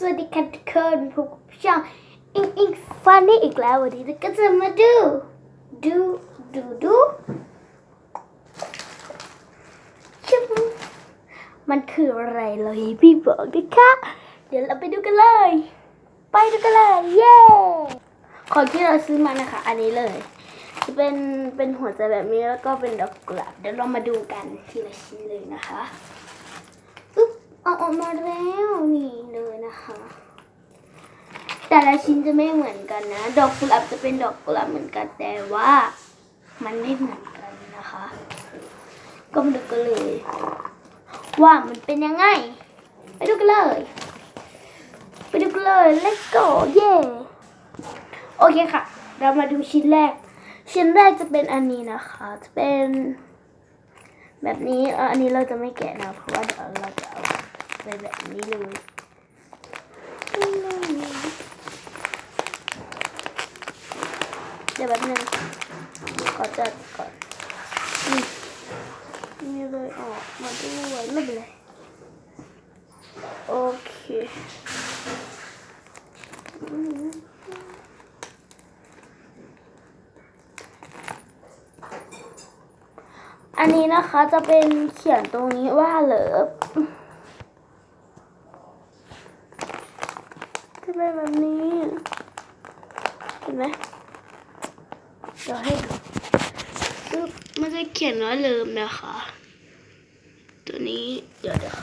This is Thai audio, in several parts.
สวัสดีค่ะทุกคนพบกับช่องอิงอิงฟันนี่อีกแล้ววันนี้เราก็จะมาดู ดูดูดูชิบมันคืออะไรเราให้พี่บอกนะคะเดี๋ยวเราไปดูกันเลย ไปดูกันเลย เย้ของที่เราซื้อมานะคะ อันนี้เลยจะเป็นเป็นหัวใจแบบนี้แล้วก็เป็นดอกกุหลาบเดี๋ยวเรามาดูกันทีละชิ้นเลยนะคะ อึ๊บเอาออกมาแล้วนี่เลยนะคะ แต่ละชิ้นจะไม่เหมือนกันนะ ดอกกุหลาบจะเป็นดอกกุหลาบเหมือนกันแต่ว่ามันไม่เหมือนกันนะคะ ก็มาดูกันเลย ว่ามันเป็นยังไง ไปดูกันเลย ไปดูกันเลย let's go เย้โอเคค่ะ เรามาดูชิ้นแรก ชิ้นแรกจะเป็นอันนี้นะคะ จะเป็น แบบนี้อันนี้เราจะไม่แกะนะเพราะว่าเดี๋ยวเรา ไปแบบนี้เลยเดี๋ยวแบบนึงขอจัดก่อนนี่นี่เลยออกมาด้วยไม่เป็นไรโอเคอันนี้นะคะจะเป็นเขียนตรงนี้ว่าเลิฟ จะเป็นแบบนี้ เห็นไหมเดี๋ยวให้ดูปึ๊บมันจะเขียนว่าเลิฟนะคะ ตัวนี้เดี๋ยวเดี๋ยว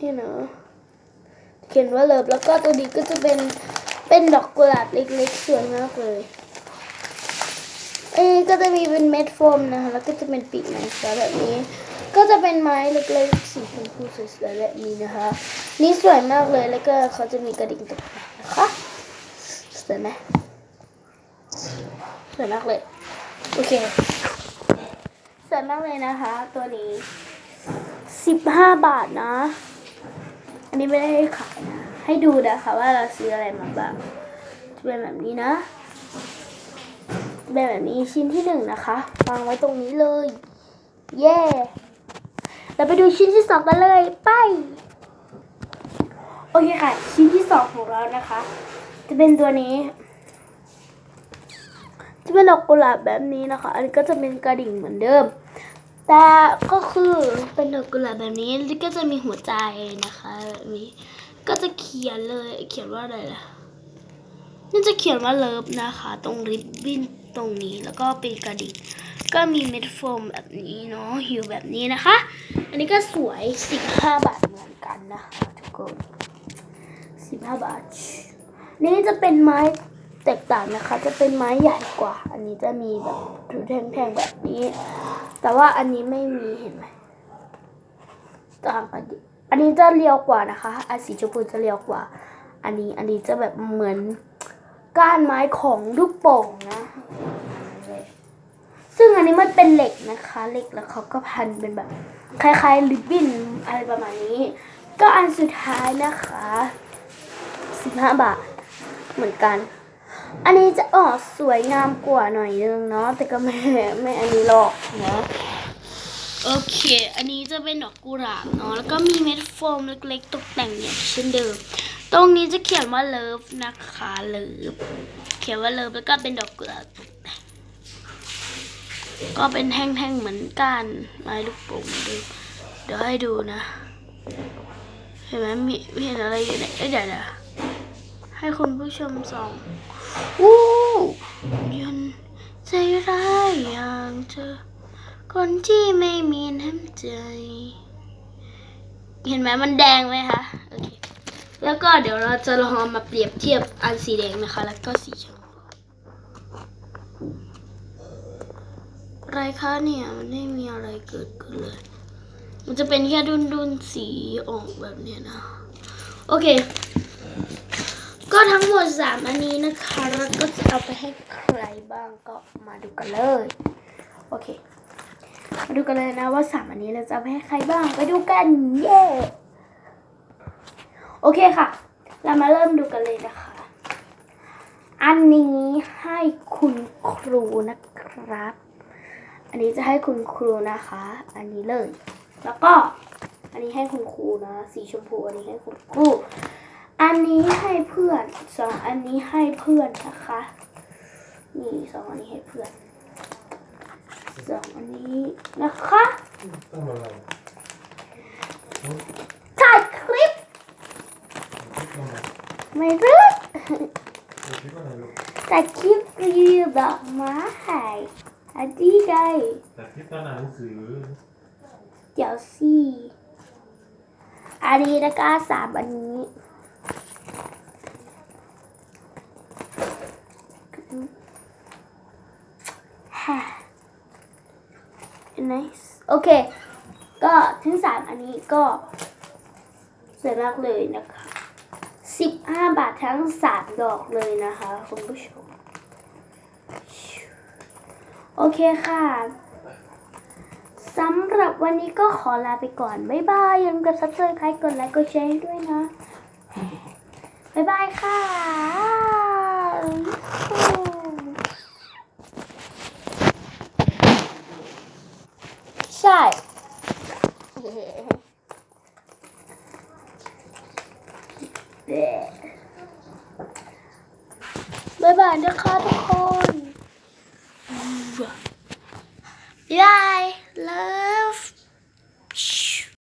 นี่เนอะเขียนว่าเลิฟแล้วก็ตัวนี้ก็จะเป็นเป็นดอกกุหลาบเล็กๆสวยมากเลยเอ้ก็จะมีเป็นเม็ดโฟมนะคะแล้วก็จะเป็นปีกไม้แบบนี้ ก็จะเป็นไม้เล็กๆสีชมพูสวยๆแบบนี้นะคะ นี่สวยมากเลยแล้วก็เขาจะมีกระดิ่งตกแต่งนะคะสวยไหมสวยมากเลยโอเคสวยมากเลยนะคะ ตัวนี้สิบห้าบาทนะ อันนี้ไม่ได้ขายนะ ให้ดูนะคะว่าเราซื้ออะไรมาบ้างจะเป็นแบบนี้นะแบบนี้ชิ้นที่หนึ่งนะคะวางไว้ตรงนี้เลย เย่ เราไปดูชิ้นที่สองกันเลยไปโอเคค่ะ ชิ้นที่สองของเรานะคะ จะเป็นตัวนี้ จะเป็นดอกกุหลาบแบบนี้นะคะ อันนี้ก็จะเป็นกระดิ่งเหมือนเดิม แต่ก็คือเป็นดอกกุหลาบแบบนี้แล้วก็จะมีหัวใจนะคะแบบนี้ก็จะเขียนเลยเขียนว่าอะไรล่ะน่าจะเขียนว่าเลิฟนะคะ ตรงริบบิ้น ตรงนี้แล้วก็เป็นกระดิ่งก็มีเม็ดโฟมแบบนี้เนาะหิวแบบนี้นะคะ อันนี้ก็สวย15บาทเหมือนกันนะคะทุกคน15บาท นี่จะเป็นไม้แตกต่างนะคะ จะเป็นไม้ใหญ่กว่า อันนี้จะมีแบบถือแทงๆแบบนี้ แต่ว่าอันนี้ไม่มีเห็นไหมต่างกันอันนี้จะเรียวกว่านะคะ อันสีชมพูจะเรียวกว่า อันนี้อันนี้จะแบบเหมือนก้านไม้ของลูกโป่งนะ อันนี้มันเป็นเหล็กนะคะเหล็กแล้วเขาก็พันเป็นแบบคล้ายๆริบบิ้นอะไรประมาณนี้ ก็อันสุดท้ายนะคะ15บห้าบาทเหมือนกัน อันนี้จะออกสวยงามกว่าหน่อยนึงเนาะแต่ก็ไม่ไม่อันนี้หรอกนะโอเค อันนี้จะเป็นดอกกุหลาบเนาะแล้วก็มีเม็ดโฟมเล็กๆ ตกแต่งอย่างเช่นเดิม ตรงนี้จะเขียนว่าเลิฟนะคะเลิฟเขียนว่าเลิฟแล้วก็เป็นดอกกุหลาบต กแต่งก็เป็นแท่งๆเหมือนกันไม้ลูกโป่งดูเดี๋ยวให้ดูนะ เห็นไหมมีมีเห็นอะไรอยู่เนี่ยเอ้ยเดี๋ยวเดี๋ยวให้คุณผู้ชมส่องวู้ยันใจร้ายอย่างเธอคนที่ไม่มีน้ำใจ เห็นไหมมันแดงไหมคะโอเคแล้วก็เดี๋ยวเราจะลองเอามาเปรียบเทียบอันสีแดงนะคะ แล้วก็สีชมพู อะไรคะเนี่ยมันไม่มีอะไรเกิดขึ้นเลย มันจะเป็นแค่ดุนดุนๆสีออกแบบเนี้ยนะ โอเค ก็ทั้งหมดสามอันนี้นะคะแล้วก็จะเอาไปให้ใครบ้างก็มาดูกันเลย โอเค มาดูกันเลยนะว่าสามอันนี้เราจะเอาไปให้ใครบ้างไปดูกันเย้โอเคค่ะ เรามาเริ่มดูกันเลยนะคะ อันนี้ให้คุณครูนะครับ อันนี้จะให้คุณครูนะคะ อันนี้เลย แล้วก็อันนี้ให้คุณครูนะ สีชมพู อันนี้ให้คุณครู อันนี้ให้เพื่อนสองอันนี้ให้เพื่อนนะคะนี่สองอันนี้ให้เพื่อนสองอันนี้นะคะต้องอะไรถ่ายคลิป ไม่รู้เราคิดว่าอถ่ายคลิปรีวิวดอกไม้ อันนี้ไงแต่คิดตอนอ่านหนังสือเดี๋ยวสิอันนี้นะคะสามอันนี้ฮ่า nice โอเค ก็ทั้งสามอันนี้ก็สวยมากเลยนะคะสิบห้าบาททั้งสามดอกเลยนะคะ คุณผู้ชม โอเคค่ะสำหรับวันนี้ก็ขอลาไปก่อน บ๊ายบายอย่าลืมกด subscribe กดไลค์กดแชร์ให้ด้วยนะ บ๊ายบายค่ะใช่บ๊ายบายนะคะทุกคน บ๊ายบาย love